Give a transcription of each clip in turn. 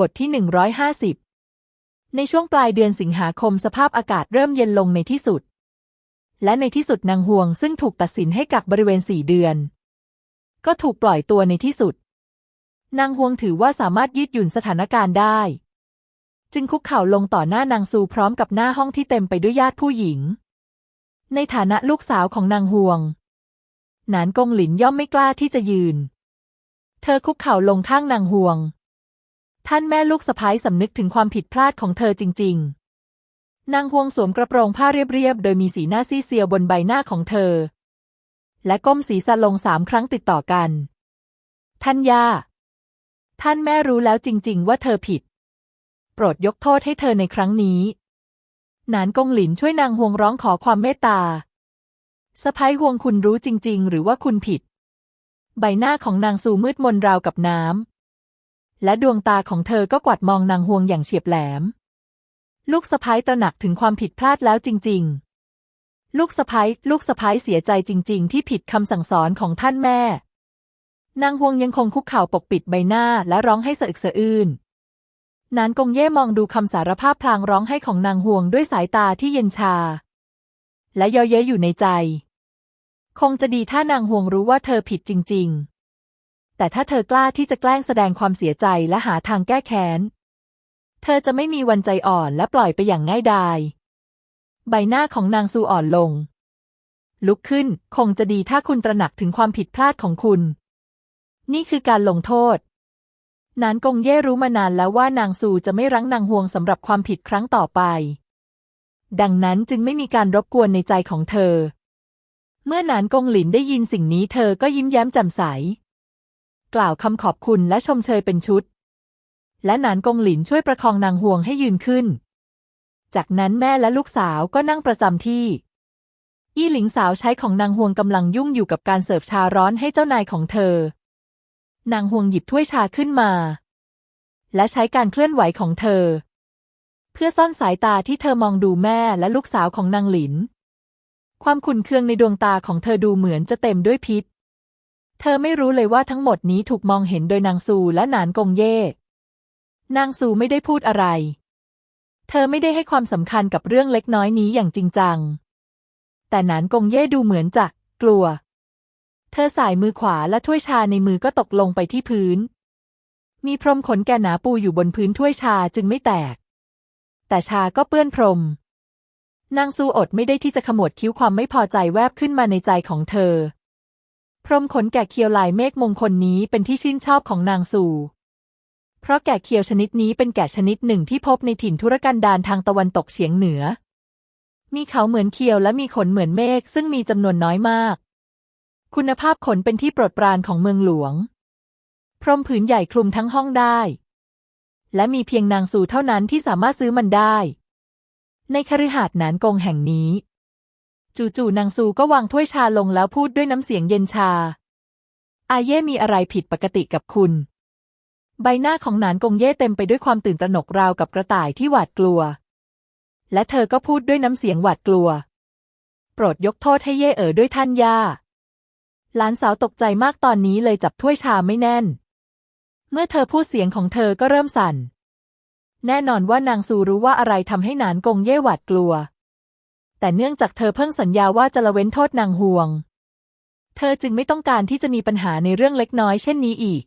บทที่ 150 ในช่วงปลายเดือนสิงหาคมสภาพอากาศเริ่มเย็นลงในที่สุด และในที่สุดนางฮวงซึ่งถูกตัดสินให้กักบริเวณสี่เดือน ก็ถูกปล่อยตัวในที่สุด นางฮวงถือว่าสามารถยืดหยุ่นสถานการณ์ได้ จึงคุกเข่าลงต่อหน้านางซูพร้อมกับหน้าห้องที่เต็มไปด้วยญาติผู้หญิง ในฐานะลูกสาวของนางฮวง หนานกงหลินย่อมไม่กล้าที่จะยืน เธอคุกเข่าลงข้างนางฮวง ท่านแม่ลูกสะพ้ายสำนึกถึงความผิดพลาดของเธอจริง ๆ นางฮวงสวมกระโปรงผ้าเรียบๆ โดยมีสีหน้าซีเซียวบนใบหน้าของเธอ และก้มศีรษะลงสามครั้งติดต่อกัน ท่านย่า ท่านแม่รู้แล้วจริง ๆ ว่าเธอผิด โปรดยกโทษให้เธอในครั้งนี้ นานกงหลินช่วยนางฮวงร้องขอความเมตตาสะพ้ายฮวงคุณรู้จริง ๆ หรือว่าคุณผิด ใบหน้าของนางซูมืดมนราวกับน้ำ และดวงตาของเธอก็กวาดมองนางฮวงอย่างเฉียบแหลม ลูกสะพ้ายตระหนักถึงความผิดพลาดแล้วจริง ๆ ลูกสะพ้ายลูกสะพ้ายเสียใจจริง ๆ ที่ผิดคำสั่งสอนของท่านแม่ นางฮวงยังคงคุกเข่าปกปิดใบหน้าและร้องให้สะอึกสะอื้นนานกงเย่มองดูคำสารภาพพลางร้องให้ของนางฮวงด้วยสายตาที่เย็นชา และเยาะเย้อยู่ในใจ คงจะดีถ้านางฮวงรู้ว่าเธอผิดจริง ๆ แต่ถ้าเธอกล้าที่จะแกล้งแสดงความเสียใจและหาทางแก้แค้น เธอจะไม่มีวันใจอ่อนและปล่อยไปอย่างง่ายดาย ใบหน้าของนางซูอ่อนลง ลุกขึ้นคงจะดีถ้าคุณตระหนักถึงความผิดพลาดของคุณ นี่คือการลงโทษ นานกงเย่รู้มานานแล้วว่านางซูจะไม่รั้งนางฮวงสำหรับความผิดครั้งต่อไป ดังนั้นจึงไม่มีการรบกวนในใจของเธอ เมื่อนานกงหลินได้ยินสิ่งนี้เธอก็ยิ้มแย้มแจ่มใส กล่าวคำขอบคุณและชมเชยเป็นชุด และนานกงหลินช่วยประคองนางฮวงให้ยืนขึ้น จากนั้นแม่และลูกสาวก็นั่งประจำที่ อี้หลิงสาวใช้ของนางฮวงกำลังยุ่งอยู่กับการเสิร์ฟชาร้อนให้เจ้านายของเธอ นางฮวงหยิบถ้วยชาขึ้นมา และใช้การเคลื่อนไหวของเธอ เพื่อซ่อนสายตาที่เธอมองดูแม่และลูกสาวของนางหลิน ความขุ่นเคืองในดวงตาของเธอดูเหมือนจะเต็มด้วยพิษ เธอไม่รู้เลยว่าทั้งหมดนี้ถูกมองเห็นโดยนางซูและหนานกงเย่ นางซูไม่ได้พูดอะไร เธอไม่ได้ให้ความสำคัญกับเรื่องเล็กน้อยนี้อย่างจริงจัง แต่หนานกงเย่ดูเหมือนจะกลัว เธอสายมือขวาและถ้วยชาในมือก็ตกลงไปที่พื้น มีพรมขนแกหนาปูอยู่บนพื้นถ้วยชาจึงไม่แตก แต่ชาก็เปื้อนพรม นางซูอดไม่ได้ที่จะขมวดคิ้วความไม่พอใจแวบขึ้นมาในใจของเธอ รมขนแก่เคียวลายเมฆมงคลนี้เป็นที่ชื่นชอบของนางซูเพราะแกะเคียวชนิดนี้เป็นแกะชนิดหนึ่งที่พบในถิ่นทุรกันดารทางตะวันตกเฉียงเหนือ มีเขาเหมือนเคียวและมีขนเหมือนเมฆซึ่งมีจำนวนน้อยมาก คุณภาพขนเป็นที่โปรดปรานของเมืองหลวง พรมผืนใหญ่คลุมทั้งห้องได้ และมีเพียงนางซูเท่านั้นที่สามารถซื้อมันได้ ในคฤหาสน์หนานกงแห่งนี้ จู่ๆนางซูก็วางถ้วยชาลงแล้วพูดด้วยน้ำเสียงเย็นชา อาเย่มีอะไรผิดปกติกับคุณ ใบหน้าของหนานกงเย่เต็มไปด้วยความตื่นตระหนกราวกับกระต่ายที่หวาดกลัว และเธอก็พูดด้วยน้ำเสียงหวาดกลัว โปรดยกโทษให้เย่เอ๋อด้วยท่านย่าหลานสาวตกใจมากตอนนี้เลยจับถ้วยชาไม่แน่น เมื่อเธอพูดเสียงของเธอก็เริ่มสั่น แน่นอนว่านางซูรู้ว่าอะไรทำให้หนานกงเย่หวาดกลัว แต่เนื่องจากเธอเพิ่งสัญญาว่าจะละเว้นโทษนางฮวง เธอจึงไม่ต้องการที่จะมีปัญหาในเรื่องเล็กน้อยเช่นนี้อีก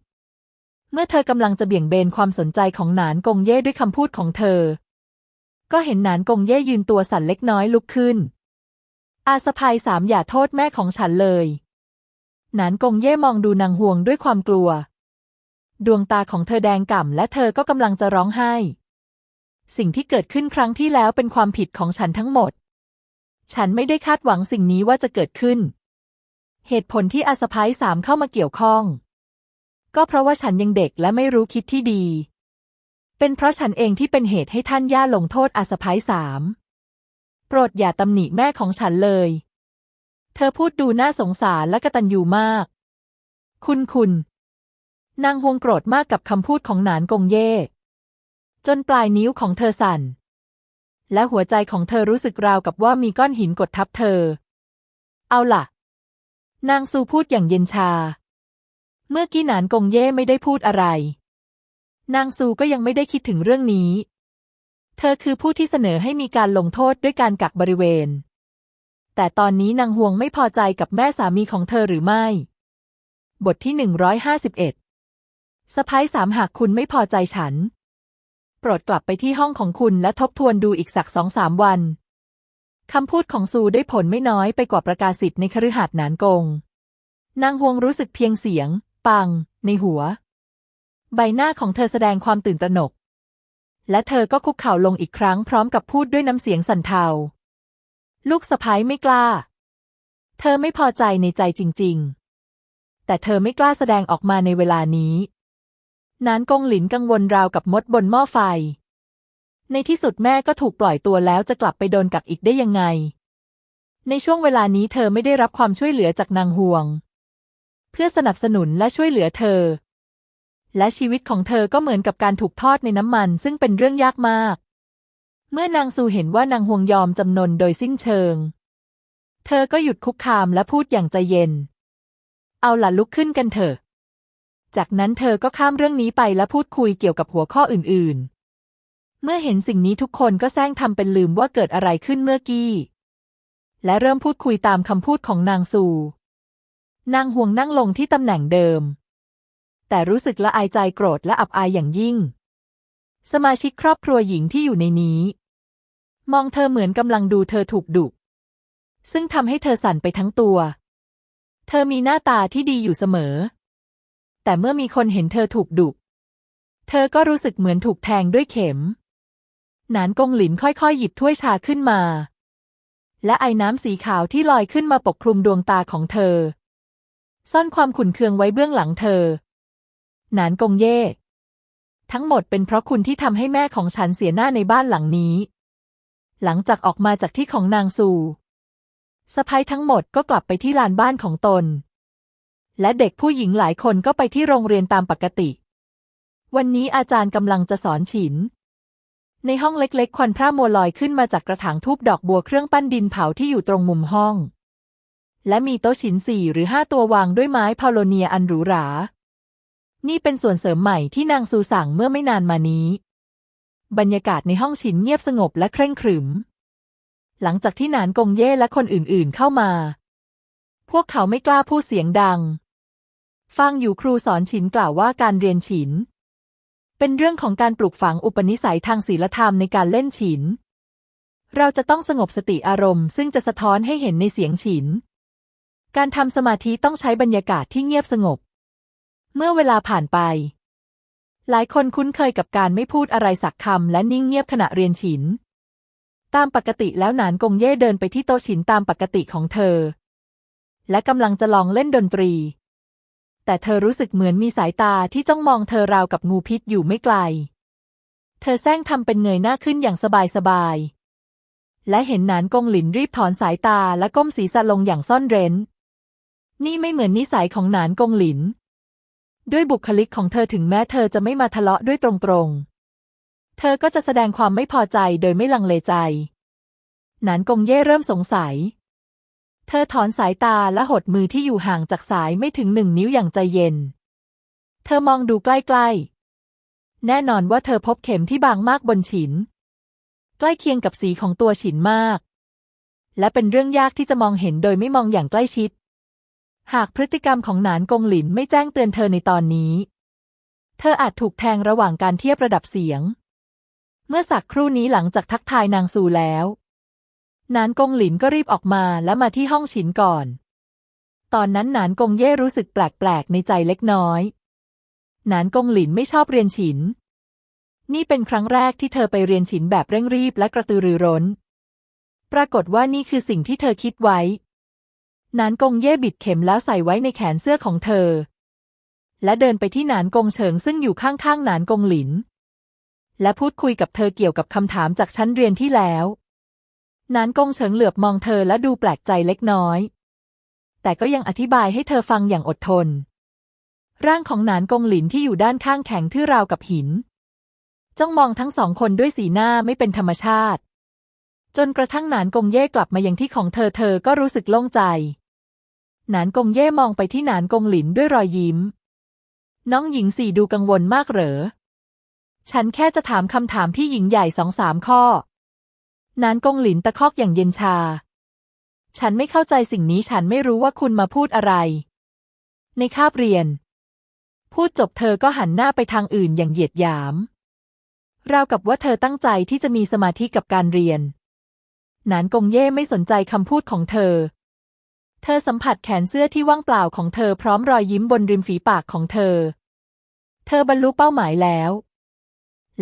เมื่อเธอกำลังจะเบี่ยงเบนความสนใจของหนานกงเย่ด้วยคำพูดของเธอ ก็เห็นหนานกงเย่ยืนตัวสั่นเล็กน้อยลุกขึ้น อาสะพายสามอย่าโทษแม่ของฉันเลยหนานกงเย่มองดูนางฮวงด้วยความกลัว ดวงตาของเธอแดงก่ำและเธอก็กำลังจะร้องไห้ สิ่งที่เกิดขึ้นครั้งที่แล้วเป็นความผิดของฉันทั้งหมด ฉันไม่ได้คาดหวังสิ่งนี้ว่าจะเกิดขึ้น เหตุผลที่อาสะพายสามเข้ามาเกี่ยวข้อง ก็เพราะว่าฉันยังเด็กและไม่รู้คิดที่ดี เป็นเพราะฉันเองที่เป็นเหตุให้ท่านย่าลงโทษอาสะพายสามโปรดอย่าตำหนิแม่ของฉันเลย เธอพูดดูน่าสงสารและกระตันยูมาก คุณคุณ นางฮวงโกรธมากกับคำพูดของหนานกงเย่จนปลายนิ้วของเธอสั่น และหัวใจของเธอรู้สึกราวกับว่ามีก้อนหินกดทับเธอ เอาล่ะ นางซูพูดอย่างเย็นชา เมื่อกี้หนานกงเย่ไม่ได้พูดอะไร นางซูก็ยังไม่ได้คิดถึงเรื่องนี้ เธอคือผู้ที่เสนอให้มีการลงโทษด้วยการกักบริเวณ แต่ตอนนี้นางฮวงไม่พอใจกับแม่สามีของเธอหรือไม่ บทที่หนึ่งร้อยห้าสิบเอ็ดสะพ้ายสามหากคุณไม่พอใจฉัน ปรดกลับไปที่ห้องของคุณและทบทวนดูอีกสักสองสามวันคำพูดของซูได้ผลไม่น้อยไปกว่าประกาศสิทธิ์ในคฤหาสน์หนานกง นางฮวงรู้สึกเพียงเสียง ปัง ในหัว ใบหน้าของเธอแสดงความตื่นตระหนก และเธอก็คุกเข่าลงอีกครั้งพร้อมกับพูดด้วยน้ำเสียงสั่นเทา ลูกสะพ้ายไม่กล้า เธอไม่พอใจในใจจริง ๆ แต่เธอไม่กล้าแสดงออกมาในเวลานี้ นานกงหลินกังวลราวกับมดบนหม้อไฟ ในที่สุดแม่ก็ถูกปล่อยตัวแล้วจะกลับไปโดนกักอีกได้ยังไง ในช่วงเวลานี้เธอไม่ได้รับความช่วยเหลือจากนางห่วง เพื่อสนับสนุนและช่วยเหลือเธอ และชีวิตของเธอก็เหมือนกับการถูกทอดในน้ำมันซึ่งเป็นเรื่องยากมาก เมื่อนางซูเห็นว่านางห่วงยอมจำนนโดยสิ้นเชิง เธอก็หยุดคุกคามและพูดอย่างใจเย็น เอาล่ะลุกขึ้นกันเถอะ จากนั้นเธอก็ข้ามเรื่องนี้ไปและพูดคุยเกี่ยวกับหัวข้ออื่นๆ เมื่อเห็นสิ่งนี้ทุกคนก็แซงทำเป็นลืมว่าเกิดอะไรขึ้นเมื่อกี้ และเริ่มพูดคุยตามคำพูดของนางซู นางห่วงนั่งลงที่ตำแหน่งเดิม แต่รู้สึกละอายใจโกรธและอับอายอย่างยิ่ง สมาชิกครอบครัวหญิงที่อยู่ในนี้ มองเธอเหมือนกำลังดูเธอถูกดุ ซึ่งทำให้เธอสั่นไปทั้งตัว เธอมีหน้าตาที่ดีอยู่เสมอ แต่เมื่อมีคนเห็นเธอถูกดุเธอก็รู้สึกเหมือนถูกแทงด้วยเข็ม หนานกงหลินค่อยๆ หยิบถ้วยชาขึ้นมา และไอ้น้ำสีขาวที่ลอยขึ้นมาปกคลุมดวงตาของเธอ ซ่อนความขุ่นเคืองไว้เบื้องหลังเธอ หนานกงเย่ ทั้งหมดเป็นเพราะคุณที่ทำให้แม่ของฉันเสียหน้าในบ้านหลังนี้ หลังจากออกมาจากที่ของนางซูสะพ้ยทั้งหมดก็กลับไปที่ลานบ้านของตน และเด็กผู้หญิงหลายคนก็ไปที่โรงเรียนตามปกติ วันนี้อาจารย์กำลังจะสอนฉิน ในห้องเล็กๆ ควันพร่ามัวลอยขึ้นมาจากกระถางทูบดอกบัวเครื่องปั้นดินเผาที่อยู่ตรงมุมห้อง และมีโต๊ะฉินสี่หรือห้าตัววางด้วยไม้พาโลเนียอันหรูหรา นี่เป็นส่วนเสริมใหม่ที่นางซูสั่งเมื่อไม่นานมานี้ บรรยากาศในห้องฉินเงียบสงบและเคร่งขรึม หลังจากที่หนานกงเย่และคนอื่นๆเข้ามา พวกเขาไม่กล้าพูดเสียงดัง ฟังอยู่ครูสอนฉินกล่าวว่าการเรียนฉิน เป็นเรื่องของการปลูกฝังอุปนิสัยทางศีลธรรมในการเล่นฉิน เราจะต้องสงบสติอารมณ์ซึ่งจะสะท้อนให้เห็นในเสียงฉิน การทำสมาธิต้องใช้บรรยากาศที่เงียบสงบ เมื่อเวลาผ่านไป หลายคนคุ้นเคยกับการไม่พูดอะไรสักคำและนิ่งเงียบขณะเรียนฉิน ตามปกติแล้วหนานกงเย่เดินไปที่โต๊ะฉินตามปกติของเธอ และกำลังจะลองเล่นดนตรี แต่เธอรู้สึกเหมือนมีสายตาที่จ้องมองเธอราวกับงูพิษอยู่ไม่ไกล เธอแซงทำเป็นเงยหน้าขึ้นอย่างสบายๆ และเห็นหนานกงหลินรีบถอนสายตาและก้มศีรษะลงอย่างซ่อนเร้น นี่ไม่เหมือนนิสัยของหนานกงหลิน ด้วยบุคลิกของเธอถึงแม้เธอจะไม่มาทะเลาะด้วยตรงๆ เธอก็จะแสดงความไม่พอใจโดยไม่ลังเลใจ หนานกงเย่เริ่มสงสัย เธอถอนสายตาและหดมือที่อยู่ห่างจากสายไม่ถึงหนึ่งนิ้วอย่างใจเย็น เธอมองดูใกล้ๆ แน่นอนว่าเธอพบเข็มที่บางมากบนฉิน ใกล้เคียงกับสีของตัวฉินมาก และเป็นเรื่องยากที่จะมองเห็นโดยไม่มองอย่างใกล้ชิด หากพฤติกรรมของหนานกงหลินไม่แจ้งเตือนเธอในตอนนี้ เธออาจถูกแทงระหว่างการเทียบระดับเสียง เมื่อสักครู่นี้หลังจากทักทายนางซูแล้ว นานกงหลินก็รีบออกมาและมาที่ห้องฉินก่อน ตอนนั้นนานกงเย่รู้สึกแปลกๆในใจเล็กน้อย นานกงหลินไม่ชอบเรียนฉิน นี่เป็นครั้งแรกที่เธอไปเรียนฉินแบบเร่งรีบและกระตือรือร้น ปรากฏว่านี่คือสิ่งที่เธอคิดไว้ นานกงเย่บิดเข็มแล้วใส่ไว้ในแขนเสื้อของเธอ และเดินไปที่นานกงเฉิงซึ่งอยู่ข้างๆนานกงหลิน และพูดคุยกับเธอเกี่ยวกับคำถามจากชั้นเรียนที่แล้ว นานกงเฉิงเหลือบมองเธอและดูแปลกใจเล็กน้อย แต่ก็ยังอธิบายให้เธอฟังอย่างอดทน ร่างของนานกงหลินที่อยู่ด้านข้างแข็งทื่อราวกับหิน จ้องมองทั้งสองคนด้วยสีหน้าไม่เป็นธรรมชาติ จนกระทั่งนานกงเย่กลับมายังที่ของเธอเธอก็รู้สึกโล่งใจ นานกงเย่มองไปที่นานกงหลินด้วยรอยยิ้ม น้องหญิงสี่ดูกังวลมากเหรอ ฉันแค่จะถามคำถามพี่หญิงใหญ่สองสามข้อ นานกงหลินตะคอกอย่างเย็นชา ฉันไม่เข้าใจสิ่งนี้ฉันไม่รู้ว่าคุณมาพูดอะไร ในคาบเรียน พูดจบเธอก็หันหน้าไปทางอื่นอย่างเหยียดหยาม ราวกับว่าเธอตั้งใจที่จะมีสมาธิกับการเรียน นานกงเย่ไม่สนใจคำพูดของเธอ เธอสัมผัสแขนเสื้อที่ว่างเปล่าของเธอพร้อมรอยยิ้มบนริมฝีปากของเธอ เธอบรรลุเป้าหมายแล้ว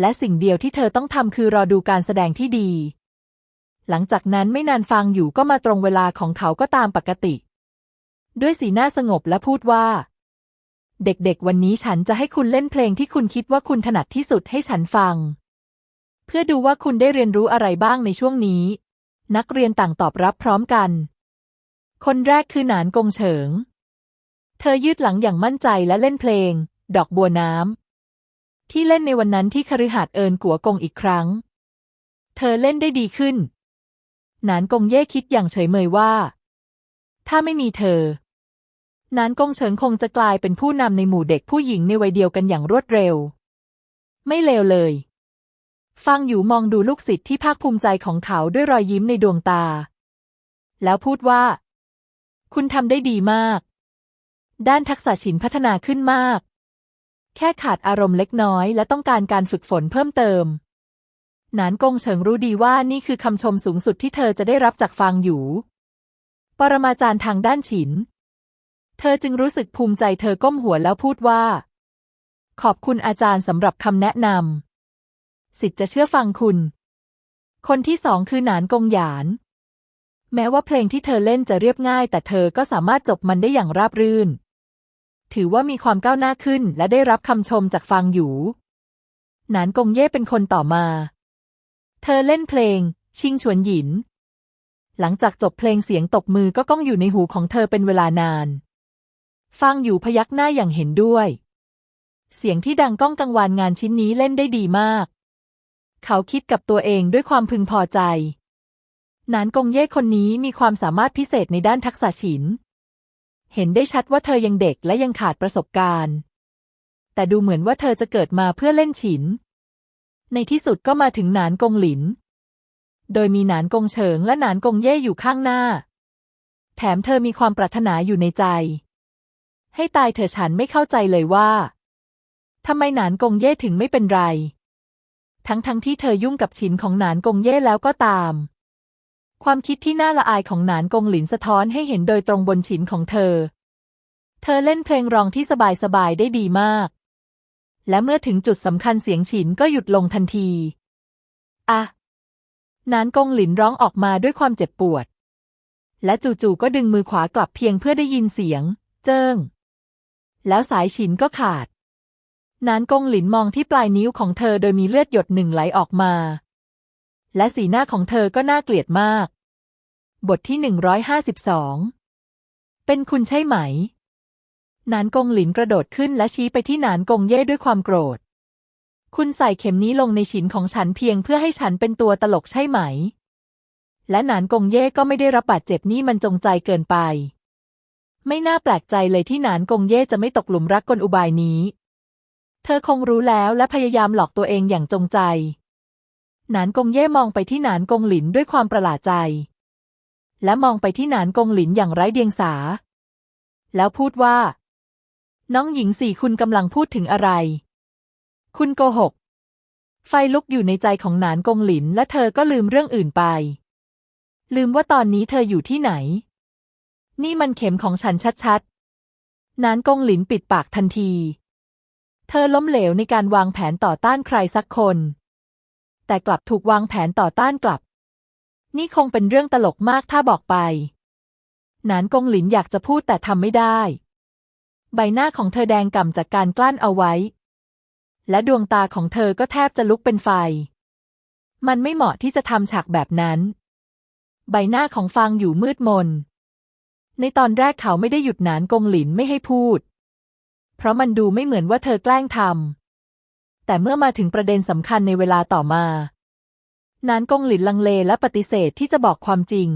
และสิ่งเดียวที่เธอต้องทำคือรอดูการแสดงที่ดี หลังจากนั้นไม่นานฟังอยู่ก็มาตรงเวลาของเขาก็ตามปกติ ด้วยสีหน้าสงบและพูดว่า เด็กๆ วันนี้ฉันจะให้คุณเล่นเพลงที่คุณคิดว่าคุณถนัดที่สุดให้ฉันฟัง เพื่อดูว่าคุณได้เรียนรู้อะไรบ้างในช่วงนี้ นักเรียนต่างตอบรับพร้อมกัน คนแรกคือหนานกงเฉิง เธอยืดหลังอย่างมั่นใจและเล่นเพลง ดอกบัวน้ำที่เล่นในวันนั้นที่คฤหาสน์เอินกัวกงอีกครั้ง เธอเล่นได้ดีขึ้น นานกงเย่คิดอย่างเฉยเมยว่า ถ้าไม่มีเธอ นานกงเฉิงคงจะกลายเป็นผู้นำในหมู่เด็กผู้หญิงในวัยเดียวกันอย่างรวดเร็ว ไม่เลวเลย ฟังอยู่มองดูลูกศิษย์ที่ภาคภูมิใจของเขาด้วยรอยยิ้มในดวงตา แล้วพูดว่า คุณทำได้ดีมาก ด้านทักษะศิลป์พัฒนาขึ้นมาก แค่ขาดอารมณ์เล็กน้อยและต้องการการฝึกฝนเพิ่มเติม หนานกงเฉิงรู้ดีว่านี่คือคำชมสูงสุดที่เธอจะได้รับจากฟางอยู่ปรมาจารย์ทางด้านศิลป์เธอจึงรู้สึกภูมิใจเธอก้มหัวแล้วพูดว่า ขอบคุณอาจารย์สำหรับคำแนะนำสิทธิ์จะเชื่อฟังคุณ คนที่สองคือหนานกงหยาน แม้ว่าเพลงที่เธอเล่นจะเรียบง่าย แต่เธอก็สามารถจบมันได้อย่างราบรื่น ถือว่ามีความก้าวหน้าขึ้นและได้รับคำชมจากฟางอยู่หนานกงเย่เป็นคนต่อมา เธอเล่นเพลง ชิงฉวนหยิน หลังจากจบเพลงเสียงตบมือก็ก้องอยู่ในหูของเธอเป็นเวลานาน ฟังอยู่พยักหน้าอย่างเห็นด้วย เสียงที่ดังก้องกังวานงานชิ้นนี้เล่นได้ดีมาก เขาคิดกับตัวเองด้วยความพึงพอใจ นานกงเย่คนนี้มีความสามารถพิเศษในด้านทักษะศิลป์เห็นได้ชัดว่าเธอยังเด็กและยังขาดประสบการณ์ แต่ดูเหมือนว่าเธอจะเกิดมาเพื่อเล่นฉิน ในที่สุดก็มาถึงหนานกงหลิน โดยมีหนานกงเฉิงและหนานกงเย่อยู่ข้างหน้า แถมเธอมีความปรารถนาอยู่ในใจ ให้ตายเถอะฉันไม่เข้าใจเลยว่าทำไมหนานกงเย่ถึงไม่เป็นไร ทั้งๆทที่เธอยุ่งกับฉินของหนานกงเย่แล้วก็ตาม ความคิดที่น่าละอายของหนานกงหลินสะท้อนให้เห็นโดยตรงบนฉินของเธอ เธอเล่นเพลงรองที่สบายๆได้ดีมาก และเมื่อถึงจุดสำคัญเสียงฉินก็หยุดลงทันที อะนานกงหลินร้องออกมาด้วยความเจ็บปวด และจู่ๆก็ดึงมือขวากลับเพียงเพื่อได้ยินเสียง เจิ้ง แล้วสายฉินก็ขาด นานกงหลินมองที่ปลายนิ้วของเธอโดยมีเลือดหยดหนึ่งไหลออกมา และสีหน้าของเธอก็น่าเกลียดมาก บทที่หนึ่งร้อยห้าสิบสองเป็นคุณใช่ไหม นานกงหลินกระโดดขึ้นและชี้ไปที่นานกงเย่ด้วยความโกรธ คุณใส่เข็มนี้ลงในฉินของฉันเพียงเพื่อให้ฉันเป็นตัวตลกใช่ไหม และนานกงเย่ก็ไม่ได้รับบาดเจ็บนี่มันจงใจเกินไป ไม่น่าแปลกใจเลยที่นานกงเย่จะไม่ตกหลุมรักกลอุบายนี้ เธอคงรู้แล้วและพยายามหลอกตัวเองอย่างจงใจหนานกงเย่มองไปที่หนานกงหลินด้วยความประหลาดใจ และมองไปที่หนานกงหลินอย่างไร้เดียงสา แล้วพูดว่า น้องหญิงสี่คุณกำลังพูดถึงอะไร คุณโกหก ไฟลุกอยู่ในใจของหนานกงหลิน และเธอก็ลืมเรื่องอื่นไป ลืมว่าตอนนี้เธออยู่ที่ไหน นี่มันเข็มของฉันชัดๆหนานกงหลินปิดปากทันที เธอล้มเหลวในการวางแผนต่อต้านใครสักคน แต่กลับถูกวางแผนต่อต้านกลับ นี่คงเป็นเรื่องตลกมากถ้าบอกไป หนานกงหลินอยากจะพูดแต่ทำไม่ได้ ใบหน้าของเธอแดงก่ำจากการกลั้นเอาไว้ และดวงตาของเธอก็แทบจะลุกเป็นไฟ มันไม่เหมาะที่จะทำฉากแบบนั้น ใบหน้าของฟางอยู่มืดมน ในตอนแรกเขาไม่ได้หยุดนานกงหลินไม่ให้พูด เพราะมันดูไม่เหมือนว่าเธอแกล้งทำแต่เมื่อมาถึงประเด็นสำคัญในเวลาต่อมานานกงหลินลังเลและปฏิเสธที่จะบอกความจริง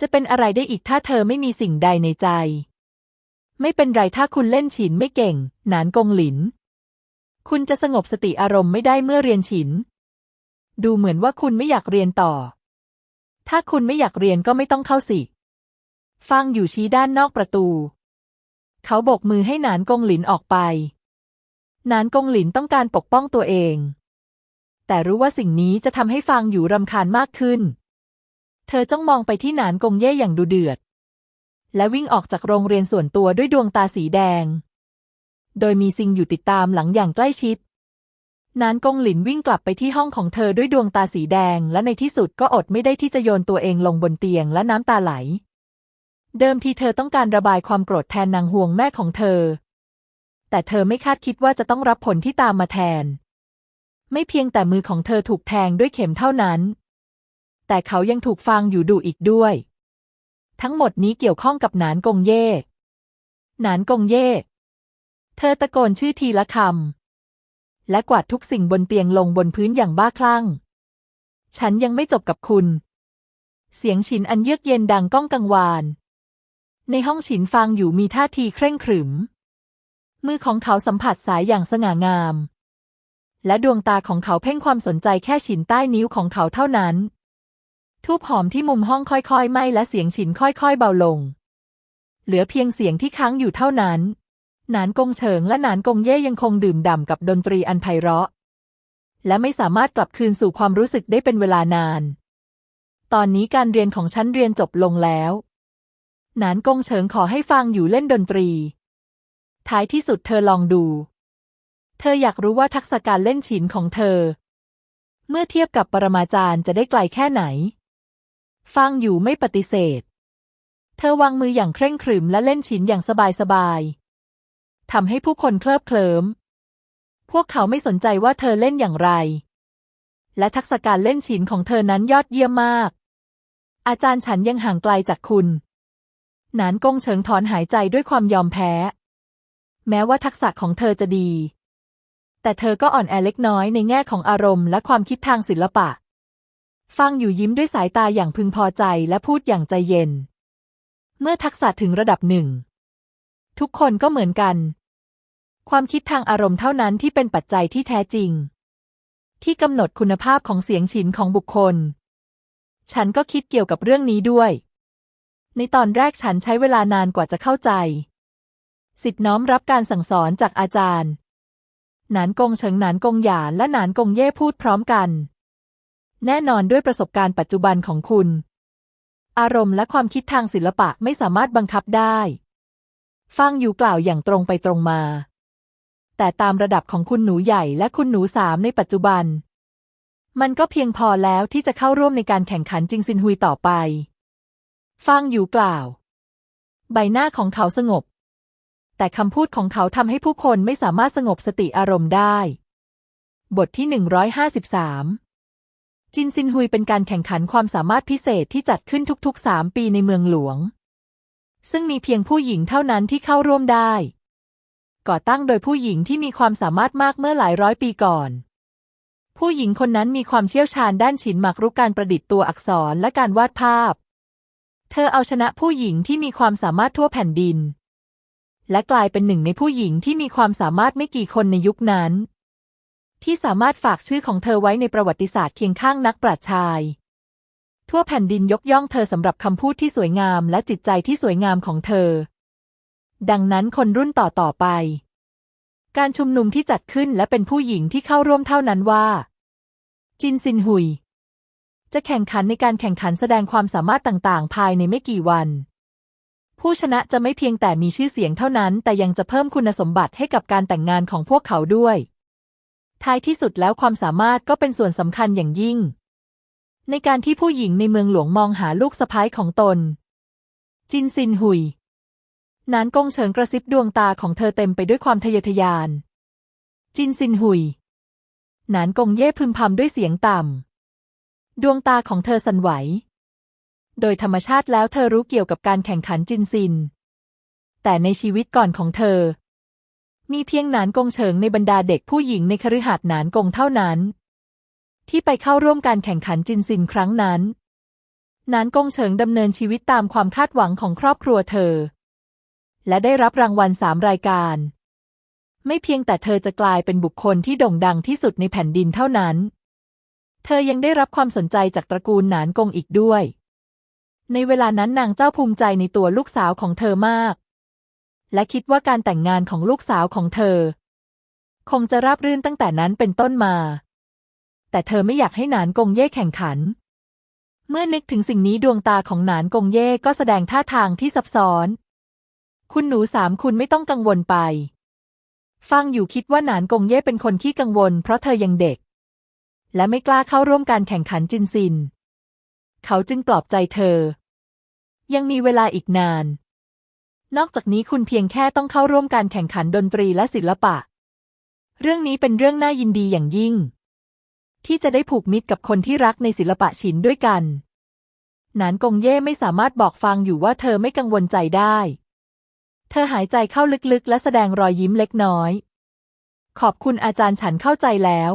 จะเป็นอะไรได้อีกถ้าเธอไม่มีสิ่งใดในใจ ไม่เป็นไรถ้าคุณเล่นฉินไม่เก่ง หนานกงหลิน คุณจะสงบสติอารมณ์ไม่ได้เมื่อเรียนฉิน ดูเหมือนว่าคุณไม่อยากเรียนต่อ ถ้าคุณไม่อยากเรียนก็ไม่ต้องเข้าสิ ฟังอยู่ชี้ด้านนอกประตู เขาโบกมือให้หนานกงหลินออกไป หนานกงหลินต้องการปกป้องตัวเอง แต่รู้ว่าสิ่งนี้จะทำให้ฟังอยู่รำคาญมากขึ้น เธอจ้องมองไปที่หนานกงเย่อย่างดูเดือด และวิ่งออกจากโรงเรียนส่วนตัวด้วยดวงตาสีแดง โดยมีซิงอยู่ติดตามหลังอย่างใกล้ชิด นานกงหลินวิ่งกลับไปที่ห้องของเธอด้วยดวงตาสีแดง และในที่สุดก็อดไม่ได้ที่จะโยนตัวเองลงบนเตียงและน้ำตาไหล เดิมทีเธอต้องการระบายความโกรธแทนนางห่วงแม่ของเธอ แต่เธอไม่คาดคิดว่าจะต้องรับผลที่ตามมาแทน ไม่เพียงแต่มือของเธอถูกแทงด้วยเข็มเท่านั้น แต่เขายังถูกฟางอยู่ดุอีกด้วย ทั้งหมดนี้เกี่ยวข้องกับหนานกงเย่ หนานกงเย่ เธอตะโกนชื่อทีละคำ และกวาดทุกสิ่งบนเตียงลงบนพื้นอย่างบ้าคลั่ง ฉันยังไม่จบกับคุณ เสียงฉินอันเยือกเย็นดังก้องกังวาน ในห้องฉินฟางอยู่มีท่าทีเคร่งขรึม มือของเขาสัมผัสสายอย่างสง่างาม และดวงตาของเขาเพ่งความสนใจแค่ฉินใต้นิ้วของเขาเท่านั้น ทูบหอมที่มุมห้องค่อยๆไหม้และเสียงฉินค่อยๆเบาลง เหลือเพียงเสียงที่ค้างอยู่เท่านั้น หนานกงเฉิงและหนานกงเย่ยังคงดื่มด่ำกับดนตรีอันไพเราะ และไม่สามารถกลับคืนสู่ความรู้สึกได้เป็นเวลานาน ตอนนี้การเรียนของฉันเรียนจบลงแล้ว หนานกงเฉิงขอให้ฟังอยู่เล่นดนตรี ท้ายที่สุดเธอลองดู เธออยากรู้ว่าทักษะการเล่นฉินของเธอ เมื่อเทียบกับปรมาจารย์จะได้ไกลแค่ไหน ฟังอยู่ไม่ปฏิเสธ เธอวางมืออย่างเคร่งขรึมและเล่นฉินอย่างสบายๆทำให้ผู้คนเคลิบเคลิ้ม พวกเขาไม่สนใจว่าเธอเล่นอย่างไร และทักษะการเล่นฉินของเธอนั้นยอดเยี่ยมมาก อาจารย์ฉันยังห่างไกลจากคุณ นานกงเฉิงถอนหายใจด้วยความยอมแพ้ แม้ว่าทักษะของเธอจะดี แต่เธอก็อ่อนแอเล็กน้อยในแง่ของอารมณ์และความคิดทางศิลปะ ฟังอยู่ยิ้มด้วยสายตาอย่างพึงพอใจและพูดอย่างใจเย็น เมื่อทักษะถึงระดับหนึ่ง ทุกคนก็เหมือนกัน ความคิดทางอารมณ์เท่านั้นที่เป็นปัจจัยที่แท้จริง ที่กำหนดคุณภาพของเสียงฉินของบุคคล ฉันก็คิดเกี่ยวกับเรื่องนี้ด้วย ในตอนแรกฉันใช้เวลานานกว่าจะเข้าใจ สิทธิน้อมรับการสั่งสอนจากอาจารย์ หนานกงเฉิงหนานกงหยานและหนานกงเย่พูดพร้อมกัน แน่นอนด้วยประสบการณ์ปัจจุบันของคุณ อารมณ์และความคิดทางศิลปะไม่สามารถบังคับได้ ฟังอยู่กล่าวอย่างตรงไปตรงมา แต่ตามระดับของคุณหนูใหญ่และคุณหนูสามในปัจจุบัน มันก็เพียงพอแล้วที่จะเข้าร่วมในการแข่งขันจิงซินฮุยต่อไป ฟังอยู่กล่าว ใบหน้าของเขาสงบ แต่คำพูดของเขาทำให้ผู้คนไม่สามารถสงบสติอารมณ์ได้ บทที่153 จินซินฮุยเป็นการแข่งขันความสามารถพิเศษที่จัดขึ้นทุกๆสามปีในเมืองหลวง ซึ่งมีเพียงผู้หญิงเท่านั้นที่เข้าร่วมได้ ก่อตั้งโดยผู้หญิงที่มีความสามารถมากเมื่อหลายร้อยปีก่อน ผู้หญิงคนนั้นมีความเชี่ยวชาญด้านฉินหมากรุกการประดิษฐ์ตัวอักษรและการวาดภาพ เธอเอาชนะผู้หญิงที่มีความสามารถทั่วแผ่นดิน และกลายเป็นหนึ่งในผู้หญิงที่มีความสามารถไม่กี่คนในยุคนั้น ที่สามารถฝากชื่อของเธอไว้ในประวัติศาสตร์เคียงข้างนักปราชญ์ชาย ทั่วแผ่นดินยกย่องเธอสำหรับคำพูดที่สวยงามและจิตใจที่สวยงามของเธอ ดังนั้นคนรุ่นต่อต่อไป การชุมนุมที่จัดขึ้นและเป็นผู้หญิงที่เข้าร่วมเท่านั้นว่า จินซินหุย จะแข่งขันในการแข่งขันแสดงความสามารถต่างๆ ภายในไม่กี่วันผู้ชนะจะไม่เพียงแต่มีชื่อเสียงเท่านั้น แต่ยังจะเพิ่มคุณสมบัติให้กับการแต่งงานของพวกเขาด้วย ท้ายที่สุดแล้วความสามารถก็เป็นส่วนสำคัญอย่างยิ่ง ในการที่ผู้หญิงในเมืองหลวงมองหาลูกสะพ้ายของตน จินซินหุย นานกงเฉิงกระซิบดวงตาของเธอเต็มไปด้วยความทะเยอทะยาน จินซินหุย นานกงเย่พึมพำด้วยเสียงต่ำ ดวงตาของเธอสั่นไหว โดยธรรมชาติแล้วเธอรู้เกี่ยวกับการแข่งขันจินซิน แต่ในชีวิตก่อนของเธอ มีเพียงหนานกงเฉิงในบรรดาเด็กผู้หญิงในคฤหาสน์หนานกงเท่านั้น ที่ไปเข้าร่วมการแข่งขันจินซินครั้งนั้นหนานกงเฉิงดำเนินชีวิตตามความคาดหวังของครอบครัวเธอ และได้รับรางวัลสามรายการ ไม่เพียงแต่เธอจะกลายเป็นบุคคลที่โด่งดังที่สุดในแผ่นดินเท่านั้น เธอยังได้รับความสนใจจากตระกูลหนานกงอีกด้วย ในเวลานั้นนางเจ้าภูมิใจในตัวลูกสาวของเธอมาก และคิดว่าการแต่งงานของลูกสาวของเธอ คงจะราบรื่นตั้งแต่นั้นเป็นต้นมา แต่เธอไม่อยากให้หนานกงเย่แข่งขัน เมื่อนึกถึงสิ่งนี้ดวงตาของหนานกงเย่ก็แสดงท่าทางที่ซับซ้อน คุณหนูสามคุณไม่ต้องกังวลไป ฟังอยู่คิดว่าหนานกงเย่เป็นคนขี้กังวล เพราะเธอยังเด็ก และไม่กล้าเข้าร่วมการแข่งขันจินซิน เขาจึงปลอบใจเธอ ยังมีเวลาอีกนาน นอกจากนี้คุณเพียงแค่ต้องเข้าร่วมการแข่งขันดนตรีและศิลปะ เรื่องนี้เป็นเรื่องน่ายินดีอย่างยิ่ง ที่จะได้ผูกมิตรกับคนที่รักในศิลปะศิลป์ด้วยกัน หนานกงเย่ไม่สามารถบอกฟังอยู่ว่าเธอไม่กังวลใจได้ เธอหายใจเข้าลึกๆ และแสดงรอยยิ้มเล็กน้อย ขอบคุณอาจารย์ฉันเข้าใจแล้ว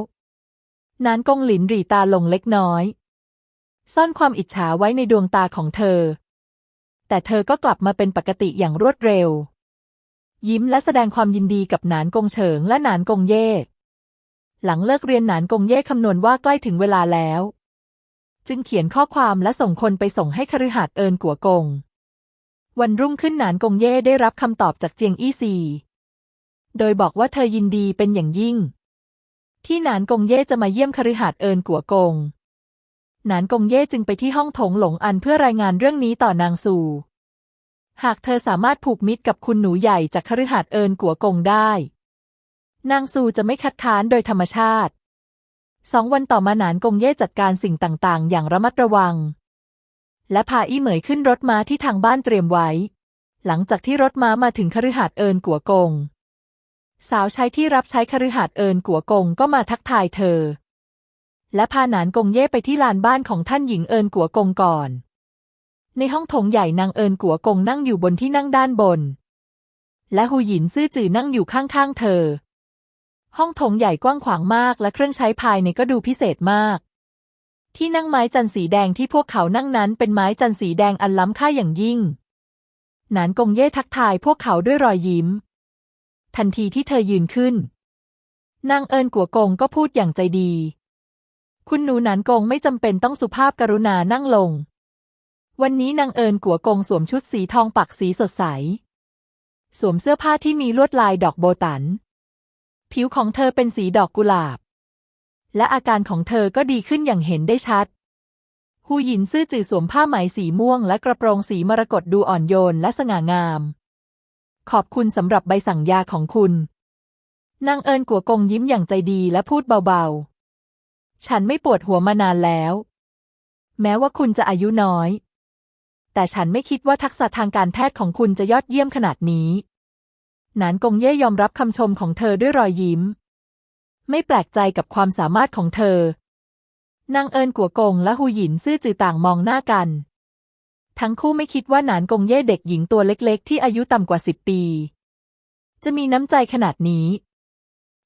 นานกงหลินหรีตาลงเล็กน้อย ซ่อนความอิจฉาไว้ในดวงตาของเธอ แต่เธอก็กลับมาเป็นปกติอย่างรวดเร็ว ยิ้มและแสดงความยินดีกับหนานกงเฉิงและหนานกงเย่ หลังเลิกเรียนหนานกงเย่คำนวณว่าใกล้ถึงเวลาแล้ว จึงเขียนข้อความและส่งคนไปส่งให้คฤหาสน์เอินกัวกง วันรุ่งขึ้นหนานกงเย่ได้รับคำตอบจากเจียงอี้ซี โดยบอกว่าเธอยินดีเป็นอย่างยิ่ง ที่หนานกงเย่จะมาเยี่ยมคฤหาสน์เอินกัวกง หนานกงเย่จึงไปที่ห้องโถงหลงอันเพื่อรายงานเรื่องนี้ต่อนางซูหากเธอสามารถผูกมิตรกับคุณหนูใหญ่จากคฤหาสน์เอินกัวกงได้ นางซูจะไม่คัดค้านโดยธรรมชาติ สองวันต่อมาหนานกงเย่จัดการสิ่งต่างๆ อย่างระมัดระวัง และพาอี้เหมยขึ้นรถม้าที่ทางบ้านเตรียมไว้ หลังจากที่รถม้ามาถึงคฤหาสน์เอินกัวกง สาวใช้ที่รับใช้คฤหาสน์เอินกัวกงก็มาทักทายเธอ และพาหนานกงเย่ไปที่ลานบ้านของท่านหญิงเอินกัวกงก่อน ในห้องโถงใหญ่นางเอินกัวกงนั่งอยู่บนที่นั่งด้านบน และหูหยินซื่อจื่อนั่งอยู่ข้างๆเธอ ห้องโถงใหญ่กว้างขวางมากและเครื่องใช้ภายในก็ดูพิเศษมาก ที่นั่งไม้จันสีแดงที่พวกเขานั่งนั้นเป็นไม้จันสีแดงอันล้ำค่าอย่างยิ่ง หนานกงเย่ทักทายพวกเขาด้วยรอยยิ้ม ทันทีที่เธอยืนขึ้นนางเอินกัวกงก็พูดอย่างใจดี คุณหนูหนานกงไม่จำเป็นต้องสุภาพกรุณานั่งลง วันนี้นางเอินกัวกงสวมชุดสีทองปักสีสดใส สวมเสื้อผ้าที่มีลวดลายดอกโบตัน ผิวของเธอเป็นสีดอกกุหลาบ และอาการของเธอก็ดีขึ้นอย่างเห็นได้ชัดฮูหยินซื่อจื่อสวมผ้าไหมสีม่วงและกระโปรงสีมรกตดูอ่อนโยนและสง่างาม ขอบคุณสำหรับใบสั่งยาของคุณ นางเอินกัวกงยิ้มอย่างใจดีและพูดเบาๆ ฉันไม่ปวดหัวมานานแล้ว แม้ว่าคุณจะอายุน้อย แต่ฉันไม่คิดว่าทักษะทางการแพทย์ของคุณจะยอดเยี่ยมขนาดนี้หนานกงเย่ยอมรับคำชมของเธอด้วยรอยยิ้ม ไม่แปลกใจกับความสามารถของเธอนางเอินกัวกงและฮูหยินซื่อจือต่างมองหน้ากัน ทั้งคู่ไม่คิดว่าหนานกงเย่เด็กหญิงตัวเล็กๆ ที่อายุต่ำกว่าสิบปี จะมีน้ำใจขนาดนี้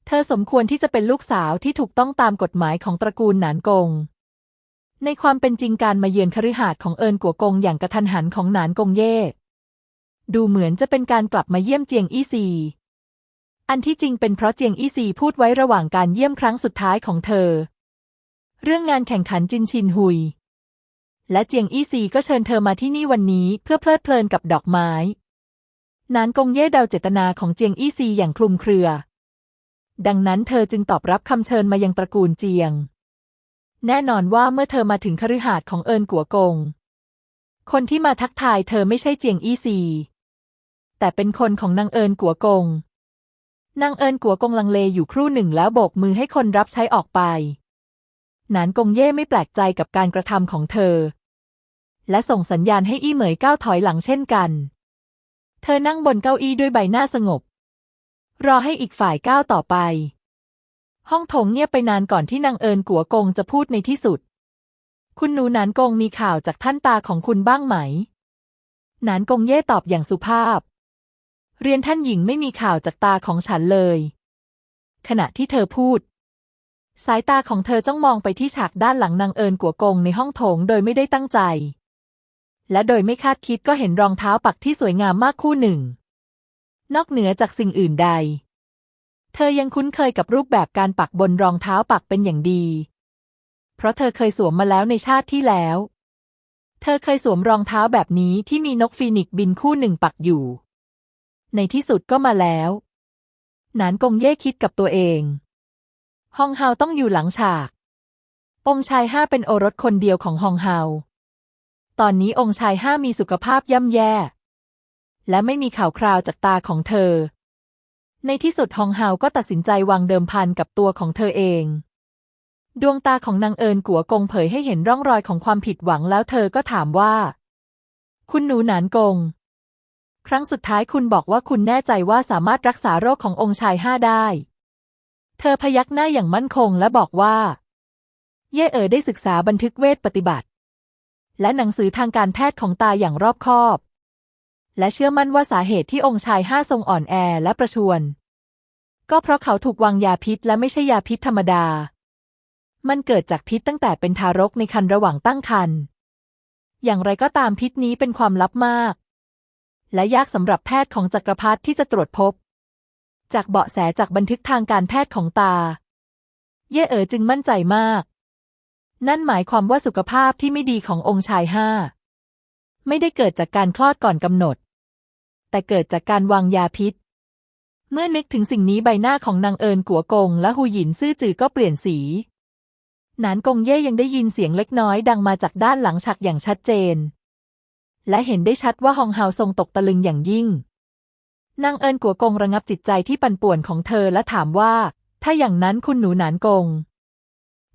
เธอสมควรที่จะเป็นลูกสาวที่ถูกต้องตามกฎหมายของตระกูลหนานกง ในความเป็นจริงการมาเยือนคฤหาสน์ของเอินกัวกงอย่างกระทันหันของหนานกงเย่ดูเหมือนจะเป็นการกลับมาเยี่ยมเจียงอี้ซี อันที่จริงเป็นเพราะเจียงอี้ซีพูดไว้ระหว่างการเยี่ยมครั้งสุดท้ายของเธอ เรื่องงานแข่งขันจินชินฮุย และเจียงอี้ซีก็เชิญเธอมาที่นี่วันนี้เพื่อเพลิดเพลินกับดอกไม้นานกงเย่เดาเจตนาของเจียงอี้ซีอย่างคลุมเครือ ดังนั้นเธอจึงตอบรับคำเชิญมายังตระกูลเจียง แน่นอนว่าเมื่อเธอมาถึงคฤหาสน์ของเอินกัวกง คนที่มาทักทายเธอไม่ใช่เจียงอี้ซี แต่เป็นคนของนางเอินกัวกง นางเอินกัวกงลังเลอยู่ครู่หนึ่งแล้วโบกมือให้คนรับใช้ออกไป นานกงเย่ไม่แปลกใจกับการกระทำของเธอ และส่งสัญญาณให้อี้เหมยก้าวถอยหลังเช่นกัน เธอนั่งบนเก้าอี้ด้วยใบหน้าสงบ รอให้อีกฝ่ายก้าวต่อไป ห้องโถงเงียบไปนานก่อนที่นางเอินกัวกงจะพูดในที่สุด คุณหนูนานกงมีข่าวจากท่านตาของคุณบ้างไหม นานกงเย่ตอบอย่างสุภาพ เรียนท่านหญิงไม่มีข่าวจากตาของฉันเลย ขณะที่เธอพูด สายตาของเธอจ้องมองไปที่ฉากด้านหลังนางเอินกัวกงในห้องโถงโดยไม่ได้ตั้งใจและโดยไม่คาดคิดก็เห็นรองเท้าปักที่สวยงามมากคู่หนึ่ง นอกเหนือจากสิ่งอื่นใด เธอยังคุ้นเคยกับรูปแบบการปักบนรองเท้าปักเป็นอย่างดี เพราะเธอเคยสวมมาแล้วในชาติที่แล้ว เธอเคยสวมรองเท้าแบบนี้ที่มีนกฟีนิกซ์บินคู่หนึ่งปักอยู่ ในที่สุดก็มาแล้วหนานกงเย่คิดกับตัวเอง ฮองเฮาต้องอยู่หลังฉาก องชายห้าเป็นโอรสคนเดียวของฮองเฮาตอนนี้องค์ชายห้ามีสุขภาพย่ำแย่ และไม่มีข่าวคราวจากตาของเธอ ในที่สุดฮองเฮาก็ตัดสินใจวางเดิมพันกับตัวของเธอเอง ดวงตาของนางเอิญกัวกงเผยให้เห็นร่องรอยของความผิดหวังแล้วเธอก็ถามว่า คุณหนูหนานกง ครั้งสุดท้ายคุณบอกว่าคุณแน่ใจว่าสามารถรักษาโรคขององค์ชายห้าได้ เธอพยักหน้าอย่างมั่นคงและบอกว่า เย่เอ๋อได้ศึกษาบันทึกเวทปฏิบัติ และหนังสือทางการแพทย์ของตาอย่างรอบคอบ และเชื่อมั่นว่าสาเหตุที่องค์ชายห้าทรงอ่อนแอและประชวร ก็เพราะเขาถูกวางยาพิษและไม่ใช่ยาพิษธรรมดา มันเกิดจากพิษตั้งแต่เป็นทารกในครรภ์ระหว่างตั้งครรภ์ อย่างไรก็ตามพิษนี้เป็นความลับมาก และยากสำหรับแพทย์ของจักรพรรดิที่จะตรวจพบ จากเบาะแสจากบันทึกทางการแพทย์ของตา เย่เอ๋อจึงมั่นใจมาก นั่นหมายความว่าสุขภาพที่ไม่ดีขององค์ชายห้าไม่ได้เกิดจากการคลอดก่อนกำหนด แต่เกิดจากการวางยาพิษ เมื่อนึกถึงสิ่งนี้ใบหน้าของนางเอิญกัวกง และหูหยินซื่อจือก็เปลี่ยนสี นานกงเย่ยังได้ยินเสียงเล็กน้อยดังมาจากด้านหลังฉากอย่างชัดเจน และเห็นได้ชัดว่าฮองเฮาทรงตกตะลึงอย่างยิ่ง นางเอิญกัวกงระงับจิตใจที่ปั่นป่วนของเธอและถามว่า ถ้าอย่างนั้นคุณหนูนานกง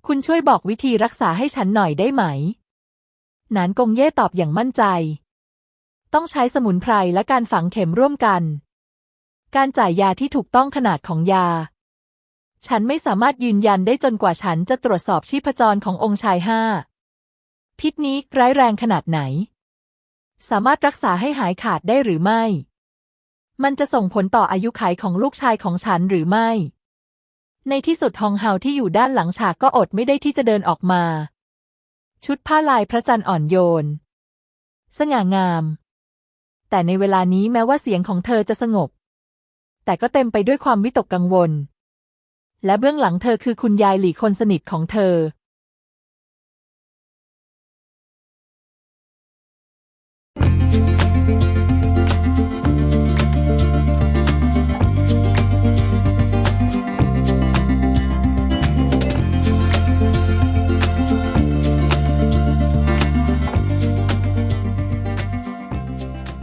คุณช่วยบอกวิธีรักษาให้ฉันหน่อยได้ไหมนานกงเย่ตอบอย่างมั่นใจ ต้องใช้สมุนไพรและการฝังเข็มร่วมกัน การจ่ายยาที่ถูกต้องขนาดของยา ฉันไม่สามารถยืนยันได้จนกว่าฉันจะตรวจสอบชีพจรขององค์ชายห้า พิษนี้ร้ายแรงขนาดไหน สามารถรักษาให้หายขาดได้หรือไม่ มันจะส่งผลต่ออายุขัยของลูกชายของฉันหรือไม่ ในที่สุดฮองเฮาที่อยู่ด้านหลังฉากก็อดไม่ได้ที่จะเดินออกมา ชุดผ้าลายพระจันทร์อ่อนโยน สง่างาม แต่ในเวลานี้แม้ว่าเสียงของเธอจะสงบ แต่ก็เต็มไปด้วยความวิตกกังวล และเบื้องหลังเธอคือคุณยายหลี่คนสนิทของเธอ